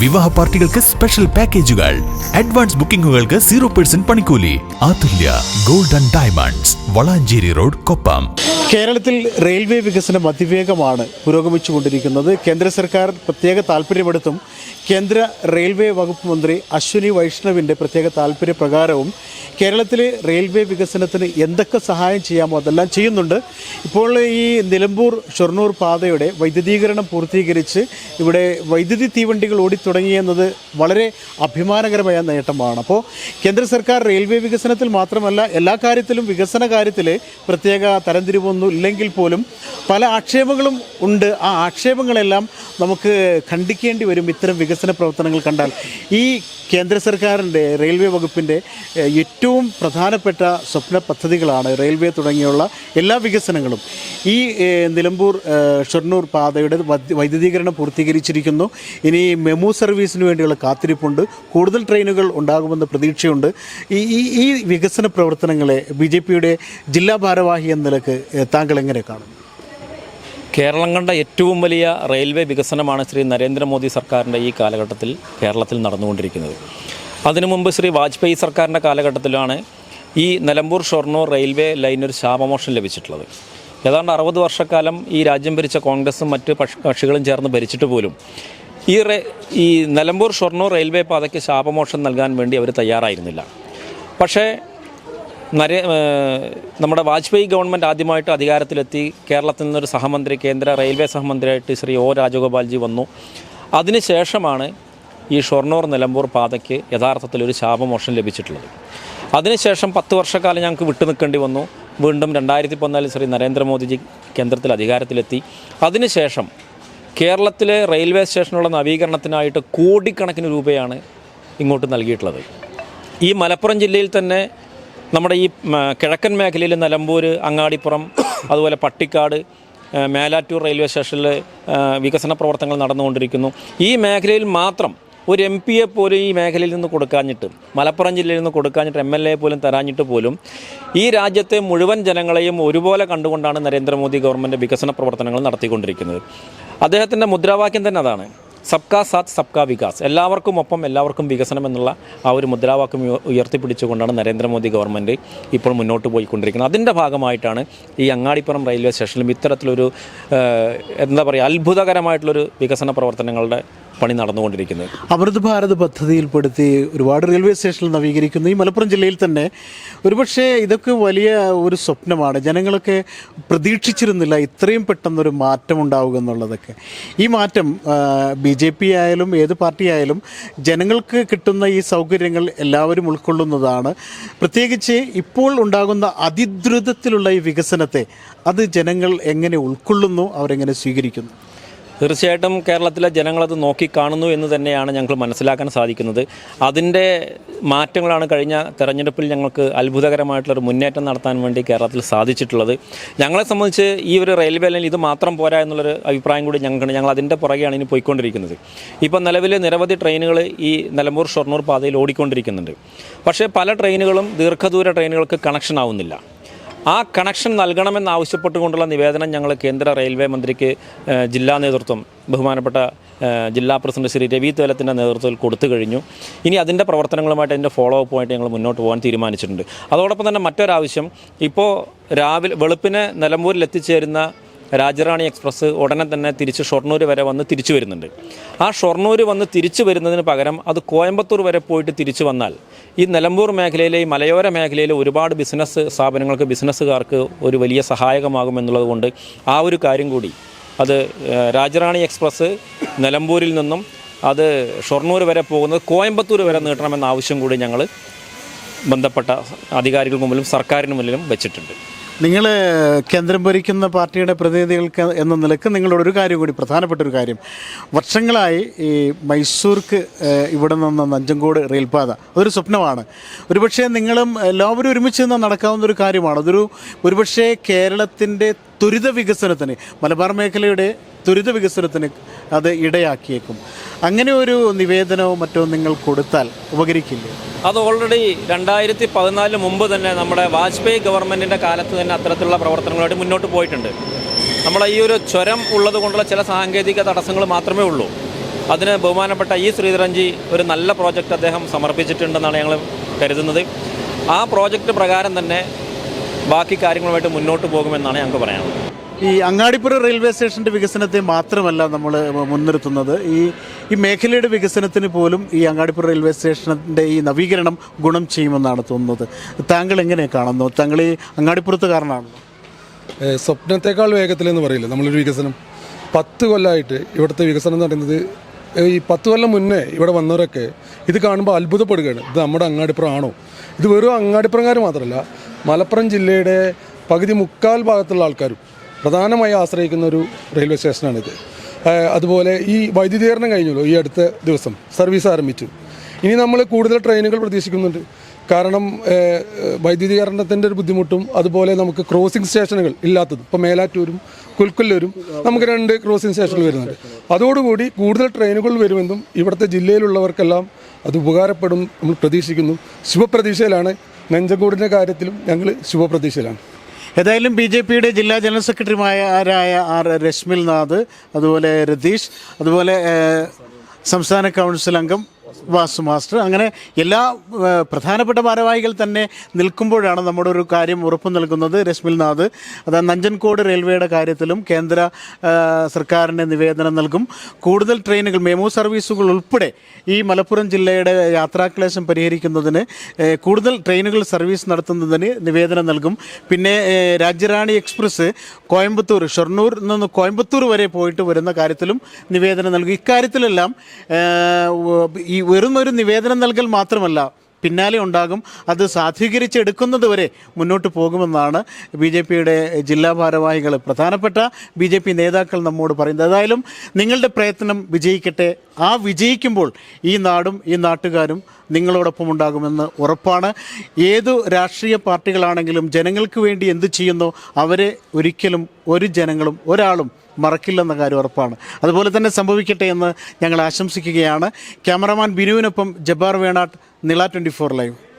വിവാഹ പാർട്ടികൾക്ക് സ്പെഷ്യൽ പാക്കേജുകൾ അഡ്വാൻസ് ബുക്കിംഗുകൾക്ക് സീറോ പെർസെന്റ് പണിക്കൂലി. Athulya golden diamonds Valanchery road Koppam. കേരളത്തിൽ റെയിൽവേ വികസനം അതിവേഗമാണ് പുരോഗമിച്ചുകൊണ്ടിരിക്കുന്നത്. കേന്ദ്ര സർക്കാർ പ്രത്യേക താല്പര്യമെടുത്തും കേന്ദ്ര റെയിൽവേ വകുപ്പ് മന്ത്രി അശ്വിനി വൈഷ്ണവിന്റെ പ്രത്യേക താല്പര്യപ്രകാരവും കേരളത്തിലെ റെയിൽവേ വികസനത്തിന് എന്തൊക്കെ സഹായം ചെയ്യാമോ അതെല്ലാം ചെയ്യുന്നുണ്ട്. ഇപ്പോൾ ഈ നിലമ്പൂർ ഷൊർണൂർ പാതയുടെ വൈദ്യുതീകരണം പൂർത്തീകരിച്ച് ഇവിടെ വൈദ്യുതി തീവണ്ടികൾ ഓടിത്തുടങ്ങിയെന്നത് വളരെ അഭിമാനകരമായ നേട്ടമാണ്. അപ്പോൾ കേന്ദ്ര സർക്കാർ റെയിൽവേ വികസനത്തിൽ മാത്രമല്ല എല്ലാ കാര്യത്തിലും വികസന കാര്യത്തിൽ പ്രത്യേക തരംതിരിവൊന്നും ഇല്ലെങ്കിൽ പോലും പല ആക്ഷേപങ്ങളും ഉണ്ട്. ആ ആക്ഷേപങ്ങളെല്ലാം നമുക്ക് ഖണ്ഡിക്കേണ്ടി വരും ഇത്തരം വികസന പ്രവർത്തനങ്ങൾ കണ്ടാൽ. ഈ കേന്ദ്ര സർക്കാരിന്റെ റെയിൽവേ വകുപ്പിന്റെ ഏറ്റവും പ്രധാനപ്പെട്ട സ്വപ്ന പദ്ധതികളാണ് റെയിൽവേ തുടങ്ങിയുള്ള എല്ലാ വികസനങ്ങളും. ഈ നിലമ്പൂർ ഷൊർണൂർ പാതയുടെ വൈദ്യുതീകരണം പൂർത്തീകരിച്ചിരിക്കുന്നു. ഇനി മെമു സർവീസിന് വേണ്ടിയുള്ള കാത്തിരിപ്പുണ്ട്. കൂടുതൽ ട്രെയിനുകൾ ഉണ്ടാകുമെന്ന് പ്രതീക്ഷയുണ്ട്. ഈ ഈ വികസന പ്രവർത്തനങ്ങളെ ബി ജെ പിയുടെ ജില്ലാ ഭാരവാഹി എന്ന നിലയ്ക്ക് താങ്കൾ എങ്ങനെ കാണും കേരളം കണ്ട ഏറ്റവും വലിയ റെയിൽവേ വികസനമാണ് ശ്രീ നരേന്ദ്രമോദി സർക്കാരിന്റെ ഈ കാലഘട്ടത്തിൽ കേരളത്തിൽ നടന്നുകൊണ്ടിരിക്കുന്നത്. അതിനു മുമ്പ് ശ്രീ വാജ്പേയി സർക്കാരിന്റെ കാലഘട്ടത്തിലാണ് ഈ നിലമ്പൂർ ഷൊർണൂർ റെയിൽവേ ലൈനൊരു ശാപമോഷം ലഭിച്ചിട്ടുള്ളത്. ഏതാണ്ട് അറുപത് വർഷക്കാലം ഈ രാജ്യം ഭരിച്ച കോൺഗ്രസും മറ്റ് കക്ഷികളും ചേർന്ന് ഭരിച്ചിട്ട് പോലും ഈ റേ ഈ നിലമ്പൂർ ഷൊർണൂർ റെയിൽവേ പാതയ്ക്ക് ശാപമോഷം നൽകാൻ വേണ്ടി അവർ തയ്യാറായിരുന്നില്ല. പക്ഷേ നരേ നമ്മുടെ വാജ്പേയി ഗവൺമെന്റ് ആദ്യമായിട്ട് അധികാരത്തിലെത്തി കേരളത്തിൽ നിന്നൊരു സഹമന്ത്രി കേന്ദ്ര റെയിൽവേ സഹമന്ത്രിയായിട്ട് ശ്രീ ഒ രാജഗോപാൽജി വന്നു. അതിനുശേഷമാണ് ഈ ഷൊർണൂർ നിലമ്പൂർ പാതയ്ക്ക് യഥാർത്ഥത്തിൽ ഒരു ശാപമോഷം ലഭിച്ചിട്ടുള്ളത്. അതിനുശേഷം പത്ത് വർഷക്കാലം ഞങ്ങൾക്ക് വിട്ടു നിൽക്കേണ്ടി വന്നു. വീണ്ടും രണ്ടായിരത്തി പതിനാലിൽ ശ്രീ നരേന്ദ്രമോദിജി കേന്ദ്രത്തിൽ അധികാരത്തിലെത്തി. അതിനുശേഷം കേരളത്തിലെ റെയിൽവേ സ്റ്റേഷനുള്ള നവീകരണത്തിനായിട്ട് കോടിക്കണക്കിന് രൂപയാണ് ഇങ്ങോട്ട് നൽകിയിട്ടുള്ളത്. ഈ മലപ്പുറം ജില്ലയിൽ തന്നെ നമ്മുടെ ഈ കിഴക്കൻ മേഖലയിൽ നിലമ്പൂർ അങ്ങാടിപ്പുറം അതുപോലെ പട്ടിക്കാട് മേലാറ്റൂർ റെയിൽവേ സ്റ്റേഷനിൽ വികസന പ്രവർത്തനങ്ങൾ നടന്നുകൊണ്ടിരിക്കുന്നു. ഈ മേഖലയിൽ മാത്രം ഒരു എം പിയെ പോലും ഈ മേഖലയിൽ നിന്ന് കൊടുക്കാഞ്ഞിട്ട് മലപ്പുറം ജില്ലയിൽ നിന്ന് കൊടുക്കാഞ്ഞിട്ട് എം എൽ എ പോലും തരാഞ്ഞിട്ട് പോലും ഈ രാജ്യത്തെ മുഴുവൻ ജനങ്ങളെയും ഒരുപോലെ കണ്ടുകൊണ്ടാണ് നരേന്ദ്രമോദി ഗവൺമെന്റ് വികസന പ്രവർത്തനങ്ങൾ നടത്തിക്കൊണ്ടിരിക്കുന്നത്. അദ്ദേഹത്തിന്റെ മുദ്രാവാക്യം തന്നെ അതാണ്. സബ്കാ സാത്ത് സബ്കാ വികാസ്. എല്ലാവർക്കും ഒപ്പം എല്ലാവർക്കും വികസനം എന്നുള്ള ആ ഒരു മുദ്രാവാക്യം ഉയർത്തിപ്പിടിച്ചുകൊണ്ടാണ് നരേന്ദ്രമോദി ഗവൺമെന്റ് ഇപ്പോൾ മുന്നോട്ട് പോയിക്കൊണ്ടിരിക്കുന്നത്. അതിന്റെ ഭാഗമായിട്ടാണ് ഈ അങ്ങാടിപ്പുറം റെയിൽവേ സ്റ്റേഷനിലും ഇത്തരത്തിലൊരു എന്താ പറയുക അത്ഭുതകരമായിട്ടുള്ളൊരു വികസന പ്രവർത്തനങ്ങളുടെ പണി നടന്നുകൊണ്ടിരിക്കുന്നത്. അമൃത് ഭാരത് പദ്ധതിയിൽപ്പെടുത്തി ഒരുപാട് റെയിൽവേ സ്റ്റേഷനിൽ നവീകരിക്കുന്നു. ഈ മലപ്പുറം ജില്ലയിൽ തന്നെ ഒരുപക്ഷെ ഇതൊക്കെ വലിയ ഒരു സ്വപ്നമാണ്. ജനങ്ങളൊക്കെ പ്രതീക്ഷിച്ചിരുന്നില്ല ഇത്രയും പെട്ടെന്നൊരു മാറ്റം ഉണ്ടാവുക എന്നുള്ളതൊക്കെ. ഈ മാറ്റം ബി ജെ പി ആയാലും ഏത് പാർട്ടി ആയാലും ജനങ്ങൾക്ക് കിട്ടുന്ന ഈ സൗകര്യങ്ങൾ എല്ലാവരും ഉൾക്കൊള്ളുന്നതാണ്. പ്രത്യേകിച്ച് ഇപ്പോൾ ഉണ്ടാകുന്ന അതിദ്രുതത്തിലുള്ള ഈ വികസനത്തെ അത് ജനങ്ങൾ എങ്ങനെ ഉൾക്കൊള്ളുന്നു അവരെങ്ങനെ സ്വീകരിക്കുന്നു? തീർച്ചയായിട്ടും കേരളത്തിലെ ജനങ്ങളത് നോക്കിക്കാണുന്നു എന്ന് തന്നെയാണ് ഞങ്ങൾ മനസ്സിലാക്കാൻ സാധിക്കുന്നത്. അതിന്റെ മാറ്റങ്ങളാണ് കഴിഞ്ഞ തെരഞ്ഞെടുപ്പിൽ ഞങ്ങൾക്ക് അത്ഭുതകരമായിട്ടുള്ളൊരു മുന്നേറ്റം നടത്താൻ വേണ്ടി കേരളത്തിൽ സാധിച്ചിട്ടുള്ളത്. ഞങ്ങളെ സംബന്ധിച്ച് ഈ ഒരു റെയിൽവേ ലൈൻ ഇത് മാത്രം പോരാ എന്നുള്ളൊരു അഭിപ്രായം കൂടി ഞങ്ങൾക്കുണ്ട്. ഞങ്ങൾ അതിന്റെ പുറകെയാണ് ഇനി പോയിക്കൊണ്ടിരിക്കുന്നത്. ഇപ്പോൾ നിലവിൽ നിരവധി ട്രെയിനുകൾ ഈ നിലമ്പൂർ ഷൊർണൂർ പാതയിൽ ഓടിക്കൊണ്ടിരിക്കുന്നുണ്ട്. പക്ഷേ പല ട്രെയിനുകളും ദീർഘദൂര ട്രെയിനുകൾക്ക് കണക്ഷൻ ആവുന്നില്ല. ആ കണക്ഷൻ നൽകണമെന്നാവശ്യപ്പെട്ടുകൊണ്ടുള്ള നിവേദനം ഞങ്ങൾ കേന്ദ്ര റെയിൽവേ മന്ത്രിക്ക് ജില്ലാ നേതൃത്വം ബഹുമാനപ്പെട്ട ജില്ലാ പ്രസിഡന്റ് ശ്രീ രവി തേലത്തിന്റെ നേതൃത്വത്തിൽ കൊടുത്തു കഴിഞ്ഞു. ഇനി അതിന്റെ പ്രവർത്തനങ്ങളുമായിട്ട് അതിന്റെ ഫോളോ അപ്പുമായിട്ട് ഞങ്ങൾ മുന്നോട്ട് പോകാൻ തീരുമാനിച്ചിട്ടുണ്ട്. അതോടൊപ്പം തന്നെ മറ്റൊരാവശ്യം ഇപ്പോൾ രാവിലെ വെളുപ്പിന് നിലമ്പൂരിൽ എത്തിച്ചേരുന്ന രാജറാണി എക്സ്പ്രസ് ഉടനെ തന്നെ തിരിച്ച് ഷൊർണൂർ വരെ വന്ന് തിരിച്ചു വരുന്നുണ്ട്. ആ ഷൊർണൂർ വന്ന് തിരിച്ചു വരുന്നതിന് പകരം അത് കോയമ്പത്തൂർ വരെ പോയിട്ട് തിരിച്ചു വന്നാൽ ഈ നിലമ്പൂർ മേഖലയിലെ ഈ മലയോര മേഖലയിലെ ഒരുപാട് ബിസിനസ് സ്ഥാപനങ്ങൾക്ക് ബിസിനസ്സുകാർക്ക് ഒരു വലിയ സഹായകമാകും എന്നുള്ളതുകൊണ്ട് ആ ഒരു കാര്യം കൂടി അത് രാജറാണി എക്സ്പ്രസ് നിലമ്പൂരിൽ നിന്നും അത് ഷൊർണൂർ വരെ പോകുന്നത് കോയമ്പത്തൂർ വരെ നീട്ടണമെന്ന ആവശ്യം കൂടി ഞങ്ങൾ ബന്ധപ്പെട്ട അധികാരികൾക്ക് മുമ്പിലും സർക്കാരിന് മുന്നിലും വെച്ചിട്ടുണ്ട്. നിങ്ങൾ കേന്ദ്രം ഭരിക്കുന്ന പാർട്ടിയുടെ പ്രതിനിധികൾക്ക് എന്ന നിലയ്ക്ക് നിങ്ങളോട് ഒരു കാര്യം കൂടി പ്രധാനപ്പെട്ട ഒരു കാര്യം. വർഷങ്ങളായി ഈ മൈസൂർക്ക് ഇവിടെ നിന്ന് നഞ്ചങ്കോട് റെയിൽപാത അതൊരു സ്വപ്നമാണ്. ഒരുപക്ഷെ നിങ്ങളും എല്ലാവരും ഒരുമിച്ച് നിന്ന് നടക്കാവുന്ന ഒരു കാര്യമാണ്. അതൊരു ഒരുപക്ഷേ കേരളത്തിന്റെ ത്വരിത വികസനത്തിന് മലബാർ മേഖലയുടെ ത്വരിത വികസനത്തിന് അത് ഇടയാക്കിയേക്കും. അങ്ങനെ ഒരു നിവേദനവും മറ്റോ നിങ്ങൾ കൊടുത്താൽ ഉപകരിക്കില്ലേ? അത് ഓൾറെഡി രണ്ടായിരത്തി പതിനാലിന് മുമ്പ് തന്നെ നമ്മുടെ വാജ്പേയി ഗവൺമെന്റിന്റെ കാലത്ത് തന്നെ അത്തരത്തിലുള്ള പ്രവർത്തനങ്ങളായിട്ട് മുന്നോട്ട് പോയിട്ടുണ്ട്. നമ്മളെ ഈ ഒരു ചുരം ഉള്ളത് കൊണ്ടുള്ള ചില സാങ്കേതിക തടസ്സങ്ങൾ മാത്രമേ ഉള്ളൂ. അതിന് ബഹുമാനപ്പെട്ട ഈ ശ്രീധരൻജി ഒരു നല്ല പ്രോജക്റ്റ് അദ്ദേഹം സമർപ്പിച്ചിട്ടുണ്ടെന്നാണ് ഞങ്ങൾ കരുതുന്നത്. ആ പ്രോജക്റ്റ് പ്രകാരം തന്നെ ബാക്കി കാര്യങ്ങളുമായിട്ട് മുന്നോട്ട് പോകുമെന്നാണ് ഞങ്ങൾക്ക് പറയാനുള്ളത്. ഈ അങ്ങാടിപ്പുറ റെയിൽവേ സ്റ്റേഷന്റെ വികസനത്തെ മാത്രമല്ല നമ്മൾ മുൻനിർത്തുന്നത്. ഈ ഈ മേഖലയുടെ വികസനത്തിന് പോലും ഈ അങ്ങാടിപ്പുറ റെയിൽവേ സ്റ്റേഷന്റെ ഈ നവീകരണം ഗുണം ചെയ്യുമെന്നാണ് തോന്നുന്നത്. താങ്കൾ എങ്ങനെ കാണുന്നു? താങ്കൾ ഈ അങ്ങാടിപ്പുറത്തുകാരനാണല്ലോ ഏഹ് സ്വപ്നത്തെക്കാൾ വേഗത്തിലെന്ന് പറയില്ല. നമ്മളൊരു വികസനം. പത്ത് കൊല്ലമായിട്ട് ഇവിടുത്തെ വികസനം എന്ന് പറയുന്നത് ഈ പത്ത് കൊല്ലം മുന്നേ ഇവിടെ വന്നവരൊക്കെ ഇത് കാണുമ്പോൾ അത്ഭുതപ്പെടുകയാണ്. ഇത് നമ്മുടെ അങ്ങാടിപ്പുറം ആണോ? ഇത് വെറും അങ്ങാടിപ്പുറംകാർ മാത്രമല്ല മലപ്പുറം ജില്ലയുടെ പകുതി മുക്കാൽ ഭാഗത്തുള്ള ആൾക്കാരും പ്രധാനമായി ആശ്രയിക്കുന്ന ഒരു റെയിൽവേ സ്റ്റേഷനാണിത്. അതുപോലെ ഈ വൈദ്യുതീകരണം കഴിഞ്ഞല്ലോ ഈ അടുത്ത ദിവസം സർവീസ് ആരംഭിച്ചു. ഇനി നമ്മൾ കൂടുതൽ ട്രെയിനുകൾ പ്രതീക്ഷിക്കുന്നുണ്ട്. കാരണം വൈദ്യുതീകരണത്തിന്റെ ഒരു ബുദ്ധിമുട്ടും അതുപോലെ നമുക്ക് ക്രോസിംഗ് സ്റ്റേഷനുകൾ ഇല്ലാത്തതും ഇപ്പോൾ മേലാറ്റൂരും കുൽക്കുല്ലൂരും നമുക്ക് രണ്ട് ക്രോസിംഗ് സ്റ്റേഷനുകൾ വരുന്നുണ്ട്. അതോടുകൂടി കൂടുതൽ ട്രെയിനുകൾ വരുമെന്നും ഇവിടുത്തെ ജില്ലയിലുള്ളവർക്കെല്ലാം അത് ഉപകാരപ്പെടും നമ്മൾ പ്രതീക്ഷിക്കുന്നു. ശുഭപ്രതീക്ഷയിലാണ്. നെഞ്ചങ്കോടിന്റെ കാര്യത്തിലും ഞങ്ങൾ ശുഭപ്രതീക്ഷയിലാണ്. ഏതായാലും ബി ജെ പിയുടെ ജില്ലാ ജനറൽ സെക്രട്ടറിമാരായ ആർ രശ്മിൽ നാഥ് അതുപോലെ രതീഷ് അതുപോലെ സംസ്ഥാന കൗൺസിൽ അംഗം വാസു മാസ്റ്റർ. അങ്ങനെ എല്ലാ പ്രധാനപ്പെട്ട ഭാരവാഹികൾ തന്നെ നിൽക്കുമ്പോഴാണ് നമ്മുടെ ഒരു കാര്യം ഉറപ്പു നൽകുന്നത്. രശ്മിൽ നാഥ് അത് നഞ്ചൻകോട് റെയിൽവേയുടെ കാര്യത്തിലും കേന്ദ്ര സർക്കാരിന്റെ നിവേദനം നൽകും. കൂടുതൽ ട്രെയിനുകൾ മെമു സർവീസുകൾ ഉൾപ്പെടെ ഈ മലപ്പുറം ജില്ലയുടെ യാത്രാക്ലേശം പരിഹരിക്കുന്നതിന് കൂടുതൽ ട്രെയിനുകൾ സർവീസ് നടത്തുന്നതിന് നിവേദനം നൽകും. പിന്നെ രാജ്യറാണി എക്സ്പ്രസ് കോയമ്പത്തൂർ ഷൊർണൂർ നിന്ന് കോയമ്പത്തൂർ വരെ പോയിട്ട് വരുന്ന കാര്യത്തിലും നിവേദനം നൽകും. ഇക്കാര്യത്തിലെല്ലാം ഈ വെറും ഒരു നിവേദനം നൽകൽ മാത്രമല്ല പിന്നാലെ ഉണ്ടാകും. അത് സാധൂകരിച്ചെടുക്കുന്നത് വരെ മുന്നോട്ട് പോകുമെന്നാണ് ബി ജെ പിയുടെ ജില്ലാ ഭാരവാഹികൾ പ്രധാനപ്പെട്ട ബി ജെ പി നേതാക്കൾ നമ്മോട് പറയുന്നത്. ഏതായാലും നിങ്ങളുടെ പ്രയത്നം വിജയിക്കട്ടെ. ആ വിജയിക്കുമ്പോൾ ഈ നാടും ഈ നാട്ടുകാരും നിങ്ങളോടൊപ്പം ഉണ്ടാകുമെന്ന് ഉറപ്പാണ്. ഏതു രാഷ്ട്രീയ പാർട്ടികളാണെങ്കിലും ജനങ്ങൾക്ക് വേണ്ടി എന്ത് ചെയ്യുന്നോ അവരെ ഒരിക്കലും ഒരു ജനങ്ങളും ഒരാളും മറക്കില്ലെന്ന കാര്യം ഉറപ്പാണ്. അതുപോലെ തന്നെ സംഭവിക്കട്ടെ എന്ന് ഞങ്ങൾ ആശംസിക്കുകയാണ്. ക്യാമറമാൻ ബിനുവിനൊപ്പം ജബ്ബാർ വേണാട്ട് നിള ട്വന്റി ഫോർ ലൈവ്.